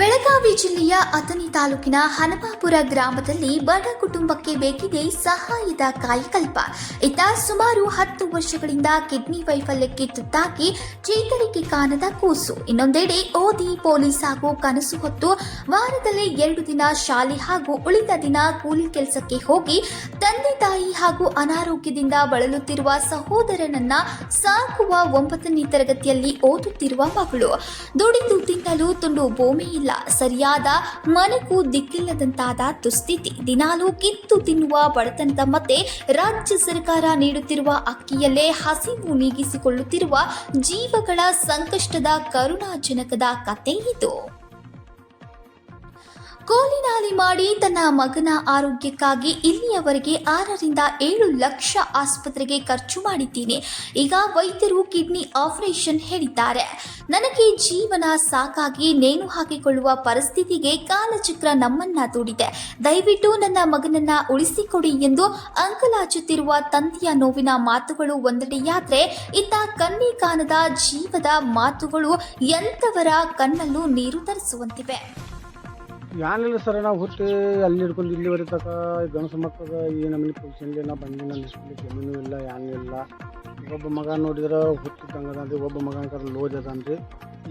ಬೆಳಗಾವಿ ಜಿಲ್ಲೆಯ ಅಥಣಿ ತಾಲೂಕಿನ ಹನಮಾಪುರ ಗ್ರಾಮದಲ್ಲಿ ಬಡ ಕುಟುಂಬಕ್ಕೆ ಬೇಕಿದೆ ಸಹಾಯದ ಕಾಯಕಲ್ಪ. ಇತ್ತ ಸುಮಾರು ಹತ್ತು ವರ್ಷಗಳಿಂದ ಕಿಡ್ನಿ ವೈಫಲ್ಯಕ್ಕೆ ತುತ್ತಾಗಿ ಚೇತರಿಕೆ ಕಾಣದ ಕೂಸು. ಇನ್ನೊಂದೆಡೆ ಓದಿ ಪೊಲೀಸ್ ಹಾಗೂ ಕನಸು ಹೊತ್ತು ವಾರದಲ್ಲಿ ಎರಡು ದಿನ ಶಾಲೆ ಹಾಗೂ ಉಳಿದ ದಿನ ಕೂಲಿ ಕೆಲಸಕ್ಕೆ ಹೋಗಿ ತಂದೆ ತಾಯಿ ಹಾಗೂ ಅನಾರೋಗ್ಯದಿಂದ ಬಳಲುತ್ತಿರುವ ಸಹೋದರನನ್ನ ಸಾಕುವ ಒಂಬತ್ತನೇ ತರಗತಿಯಲ್ಲಿ ಓದುತ್ತಿರುವ ಮಗಳು. ದುಡಿದು ತಿನ್ನಲು ತುಂಡು ಭೂಮಿ ಇಲ್ಲ. ಸರಿಯಾದ ಮನೆಗೂ ದಿಕ್ಕಿಲ್ಲದಂತಾದ ದುಸ್ಥಿತಿ. ದಿನಾಲೂ ಕಿತ್ತು ತಿನ್ನುವ ಬಡತನದ ಮತ್ತೆ ರಾಜ್ಯ ಸರ್ಕಾರ ನೀಡುತ್ತಿರುವ ಅಕ್ಕಿಯಲ್ಲೇ ಹಸಿವು ನೀಗಿಸಿಕೊಳ್ಳುತ್ತಿರುವ ಜೀವಗಳ ಸಂಕಷ್ಟದ ಕರುಣಾಜನಕದ ಕಥೆ ಇದು ಕೋಲಿನಾಲಿ ಮಾಡಿ ತನ್ನ ಮಗನ ಆರೋಗ್ಯಕ್ಕಾಗಿ ಇಲ್ಲಿಯವರೆಗೆ ಆರರಿಂದ ಏಳು ಲಕ್ಷ ಆಸ್ಪತ್ರೆಗೆ ಖರ್ಚು ಮಾಡಿದ್ದೀನಿ. ಈಗ ವೈದ್ಯರು ಕಿಡ್ನಿ ಆಪರೇಷನ್ ಹೇಳಿದ್ದಾರೆ. ನನಗೆ ಜೀವನ ಸಾಕಾಗಿ ನೇಣು ಹಾಕಿಕೊಳ್ಳುವ ಪರಿಸ್ಥಿತಿಗೆ ಕಾಲಚಕ್ರ ನಮ್ಮನ್ನ ದೂಡಿದೆ ದಯವಿಟ್ಟು ನನ್ನ ಮಗನನ್ನ ಉಳಿಸಿಕೊಡಿ ಎಂದು ಅಂಕಲಾಚುತ್ತಿರುವ ತಂದೆಯ ನೋವಿನ ಮಾತುಗಳು ಒಂದೆಡೆಯಾದ್ರೆ ಇತ್ತ ಕಣ್ಣಿ ಕಾಣದ ಜೀವದ ಮಾತುಗಳು ಎಂಥವರ ಕಣ್ಣಲ್ಲೂ ನೀರು ತರಿಸುವಂತಿವೆ. ಏನಿಲ್ಲ ಸರ್, ನಾವು ಹುಟ್ಟಿ ಅಲ್ಲಿ ಹಿಡ್ಕೊಂಡು ಇಲ್ಲಿವರೆ ತಕ ಗಣಸ ಮಕ್ಕಳ ಈ ನಮ್ಮನೆ ಪೊಸಿಷನ್ಲಿ ನಾ ಬಂದಿನ ಅನಿಸ್ಲಿ ಜಮೀನು ಇಲ್ಲ ಏನೂ ಇಲ್ಲ. ಒಬ್ಬ ಮಗ ನೋಡಿದ್ರೆ ಹುಟ್ಟಿದ್ದಂಗೆ ಅದ ಒಬ್ಬ ಮಗನ ಕರ್ ಲೋಜ್ ಅದಾನ್ರಿ.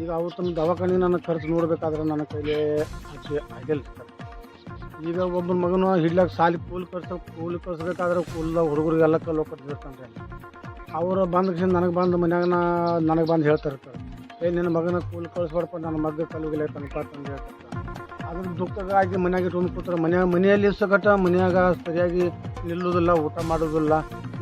ಈಗ ಅವತ್ತು ದವಾಖಾನೆ ನನ್ನ ಖರ್ಚು ನೋಡ್ಬೇಕಾದ್ರೆ ನನ್ನ ಕೈಲಿ ಅಜ್ಜಿ ಆಗಿಲ್ಲ ಸರ್. ಈಗ ಒಬ್ಬನ ಮಗನು ಹಿಡ್ಲಾಕ ಸಾಲಿ ಕೂಲಿ ಕರ್ಸ, ಕೂಲಿ ಕಳ್ಸ್ಬೇಕಾದ್ರೆ ಕೂಲ್ ಹುಡುಗರಿಗೆಲ್ಲ ಕಲ್ಲು ಕಟ್ಟಿರ್ತಾನೆ ಅವರು ಬಂದ ಕ್ಷಣ ನನಗೆ ಬಂದು ಮನ್ಯಾಗ ನನಗೆ ಬಂದು ಹೇಳ್ತಾರೆ ಇರ್ತಾರೆ ಏ ನಿನ್ನ ಮಗನ ಕೂಲಿ ಕಳಿಸ್ಬಾರ್ದಪ್ಪ ನನ್ನ ಮಗ ಕಲ್ಲುಗಿಲ್ಲ ತನಕ ಹೇಳ್ತಾರೆ ಅದ್ರ ದುಃಖಗಾಗಿ ಮನೆಯಾಗೆ ಇಟ್ಕೊಂಡು ಕೂತ್ರೆ. ಮನ್ಯಾಗ ಮನೆಯಲ್ಲಿ ಸಗಟ ಮನೆಯಾಗ ಸರಿಯಾಗಿ ನಿಲ್ಲುವುದಿಲ್ಲ ಊಟ ಮಾಡೋದಿಲ್ಲ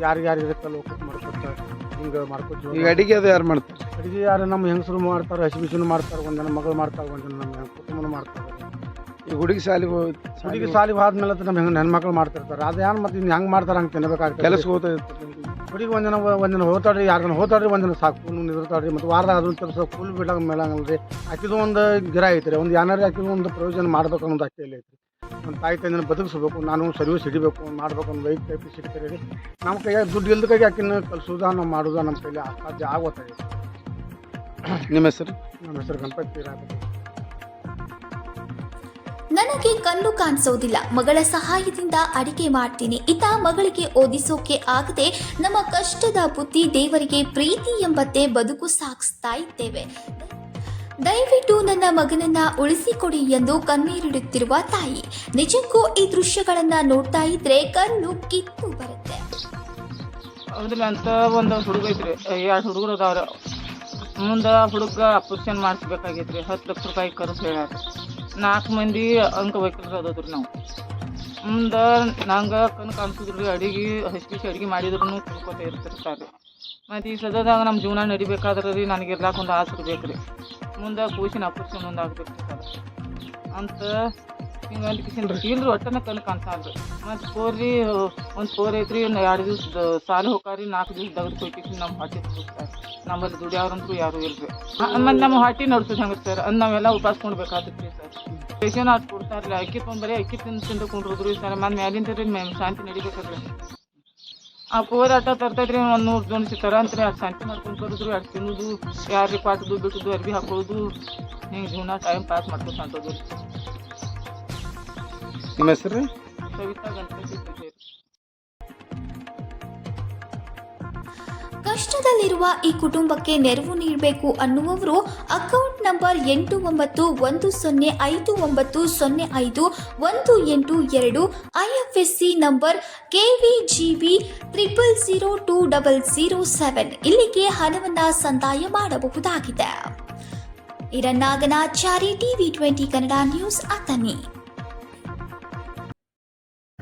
ಯಾರಿಗೆ ಯಾರಿಗೆ ಕಲ್ಲು ಒಕ್ಕಟ್ಟು ಮಾಡ್ಕೊತಾರೆ ಹಿಂಗೆ ಮಾಡ್ಕೊತೀವಿ ಈಗ ಅಡಿಗೆ ಅದು ಯಾರು ಮಾಡ್ತಾರೆ? ಅಡುಗೆ ಯಾರು ನಮ್ಮ ಹೆಂಗಸರು ಮಾಡ್ತಾರೆ ಹಸಿಬಿಸಿನೂ ಮಾಡ್ತಾರೆ ಒಂದಿನ ಮಗಳು ಮಾಡ್ತಾರೆ ಒಂದಿನ ನಮ್ಮ ಕುಟುಂಬನೂ ಮಾಡ್ತಾರೆ. ಈಗ ಹುಡುಗಿ ಸಾಲಿ ಹುಡುಗಿ ಸಾಲಿ ಆದ್ಮೇಲೆ ನಮ್ಮ ಹೆಂಗೆ ಹೆಣ್ಮಕ್ಳು ಮಾಡ್ತಿರ್ತಾರೆ. ಅದು ಏನು ಮತ್ತೆ ಇನ್ನು ಹೆಂಗೆ ಮಾಡ್ತಾರೆ ಹಂಗೆ ತಿನ್ನಬೇಕಾಗ್ತದೆ ಕೆಲಸ ಹೋಗ್ತಾ ಹುಡುಗಿ ಒಂದಿನ ಒಂದಿನ ಹೋಗ್ತಾಡ್ರಿ ಯಾರನ್ನ ಹೋಗ್ತಾಡ್ರಿ ಒಂದಿನ ಸಾಕು ಕೂಲು ನಿಂದಿರ್ತಾಡ್ರಿ ಮತ್ತು ವಾರದಾಗ ಅದನ್ನ ಕೆಲಸ ಕೂಲ್ ಬಿಡಂಗ ಮೇಲಂಗಲ್ಲ ರೀ ಆಕಿದು ಒಂದು ಗಿರ ಐತ್ರಿ ಒಂದು ಏನಾರು ಆಕಿದು ಒಂದು ಪ್ರಯೋಜನ ಮಾಡ್ಬೇಕು ಅನ್ನೋದು ಆಕೆಯಲ್ಲಿ ಐತೆ ರೀ ಒಂದು ತಾಯಿ ತಂದಿನ ಬದುಕಿಸ್ಬೇಕು ನಾನು ಸರ್ವಿಸ್ ಹಿಡಿಬೇಕು ಮಾಡ್ಬೇಕು ಒಂದು ವೈಕ್ ಟೈಪ್ ಸಿಗ್ತಾರೆ. ರೀ ನಮ್ಮ ಕೈಯಾಗ ದುಡ್ಡು ಇಲ್ದ ಕೈಗೆ ಆಕಿನ ಕಲಿಸೋದ ನಾವು ಮಾಡೋದ ನಮ್ಮ ಕೈಲಿ ಅಸಾಧ್ಯ ಆಗೋತ್ತೆ ನಿಮ್ಮ ಹೆಸರು? ನಮ್ಮ ಹೆಸರು ಗಣಪತಿ ರಾಯಪತಿ ನನಗೆ ಕಣ್ಣು ಕಾಣಿಸೋದಿಲ್ಲ. ಮಗಳ ಸಹಾಯದಿಂದ ಅಡಿಗೆ ಮಾಡ್ತೀನಿ. ಇತ ಮಗಳಿಗೆ ಓದಿಸೋಕೆ ಆಗದೆ ನಮ್ಮ ಕಷ್ಟದ ಬುದ್ಧಿ ದೇವರಿಗೆ ಪ್ರೀತಿ ಎಂಬಂತೆ ಬದುಕು ಸಾಗಿಸ್ತಾ ಇದ್ದೇವೆ. ದಯವಿಟ್ಟು ನನ್ನ ಮಗನನ್ನ ಉಳಿಸಿಕೊಡಿ ಎಂದು ಕಣ್ಣೀರಿಡುತ್ತಿರುವ ತಾಯಿ. ನಿಜಕ್ಕೂ ಈ ದೃಶ್ಯಗಳನ್ನ ನೋಡ್ತಾ ಇದ್ರೆ ಕಣ್ಣು ಕಿತ್ತು ಬರುತ್ತೆ. ಅಂತ ಒಂದು ಹುಡುಗ ಎರಡು ಹುಡುಗರು ಅದಾವ್ರ. ಮುಂದೆ ಹುಡುಗ ಆಪರೇಷನ್ ಮಾಡಿಸ್ಬೇಕಾಗೈತ್ರಿ. ಹತ್ತು ಲಕ್ಷ ರೂಪಾಯಿ ಖರ್ಚು ಹೇಳ್ಯಾರ ನಾಲ್ಕು ಮಂದಿ ಅಂಗವೈಕಲ್ರು ಅದಾವ್ರಿ ನಾವು. ಮುಂದೆ ನಂಗೆ ಕಣ್ಣು ಕಾಣಿಸಿದ್ರಿ ಅಡಿಗೆ ಹಸಿ ಅಡಿಗೆ ಮಾಡಿದ್ರು ತಿಳ್ಕೊತ ಇರ್ತಿರ್ತಾರೆ. ಮತ್ತು ಈ ಸದ್ಯದಾಗ ನಮ್ಮ ಜೀವನ ನಡಿಬೇಕಾದ್ರೆ ರೀ ನನಗೆ ಇರ್ಲಾಕ ಒಂದು ಆಸರೆ ಬೇಕು ರೀ ಮುಂದೆ ಕೂಸಿನ ಆಪರೇಷನ್ ಒಂದು ಆಗಬೇಕು ಸರ್ ಅಂತ ಹಿಂಗೆ ಅಂದ್ಕಿಸಿನ್ರಿ ಇಲ್ರಿ ಒಟ್ಟನ ಕಣ್ಣು ಕಾಣ್ಸಲ್ರಿ ಮತ್ತು ಪೋರಿ ಒಂದು ಪೋರ್ ಐತ್ರಿ ಒಂದು ಎರಡು ದಿವ್ಸ ಸಾಲ ಹೋಗಾರಿ ನಾಲ್ಕು ದಿವ್ಸ ದಗದ್ ಕೊಟ್ಟಿಸಿ ನಮ್ಮ ಹೊಟ್ಟೆ ಸರ್ ನಮ್ಮಲ್ಲಿ ದುಡಿಯೋರಂತೂ ಯಾರೂ ಇಲ್ರಿ. ಮತ್ತು ನಮ್ಮ ಹೊಟ್ಟೆ ನಡ್ಸೋದು ಹಂಗೆ ಸರ್? ಅದು ನಾವೆಲ್ಲ ಉಪವಾಸ ರೀ ಸರ್. ರೇಷನ್ ಅದು ಕೊಡ್ತಾರಲ್ಲ ಅಕ್ಕಿ ತೊಂಬರಿ, ಅಕ್ಕಿ ತಿಂದು ತಿಂದು ಕೊಂಡ್ರಿ ಸರ್. ಮತ್ತು ಮ್ಯಾಲಿಂದ ರೀ ಮ್ಯಾಮ್ ಶಾಂತಿ ನಡಿಬೇಕಲ್ರಿ ಆ ಪೋರ್ ಆಟ ತರ್ತೈತ್ರಿ, ಒಂದು ನೂರು ಜನ ಸಿಗ್ತಾರ ಅಂತ್ರಿ. ಅದು ಶಾಂತಿ ಮಾಡ್ಕೊಂಡು ಬರೋದು ಅದು ತಿನ್ನೋದು ಯಾರಿಗೆ ಪಾಟದು ಬಿಟ್ಟದು ಅರ್ಬಿ ಹಾಕೋದು ಹಿಂಗೆ ಜೀವನ ಟೈಮ್ ಪಾಸ್ ಮಾಡ್ಕೊತ ಅಂತದ್ದು ರೀ ನಿಮ್ಮ ಹೆಸರು? ಕಷ್ಟದಲ್ಲಿರುವ ಈ ಕುಟುಂಬಕ್ಕೆ ನೆರವು ನೀಡಬೇಕು ಅನ್ನುವವರು ಅಕೌಂಟ್ ನಂಬರ್ ಎಂಟು ಒಂಬತ್ತು ಒಂದು ಸೊನ್ನೆ ಐದು ಒಂಬತ್ತು ಸೊನ್ನೆ ಐದು ಒಂದು ಎಂಟು ಎರಡು IFSC number K V G KVGB triple zero two double zero seven. ಇಲ್ಲಿಗೆ ಹಣವನ್ನು ಸಂದಾಯ ಮಾಡಬಹುದಾಗಿದೆ. ಇರನ್ನಾಗನಾಚಾರಿ TV twenty Kannada news Athani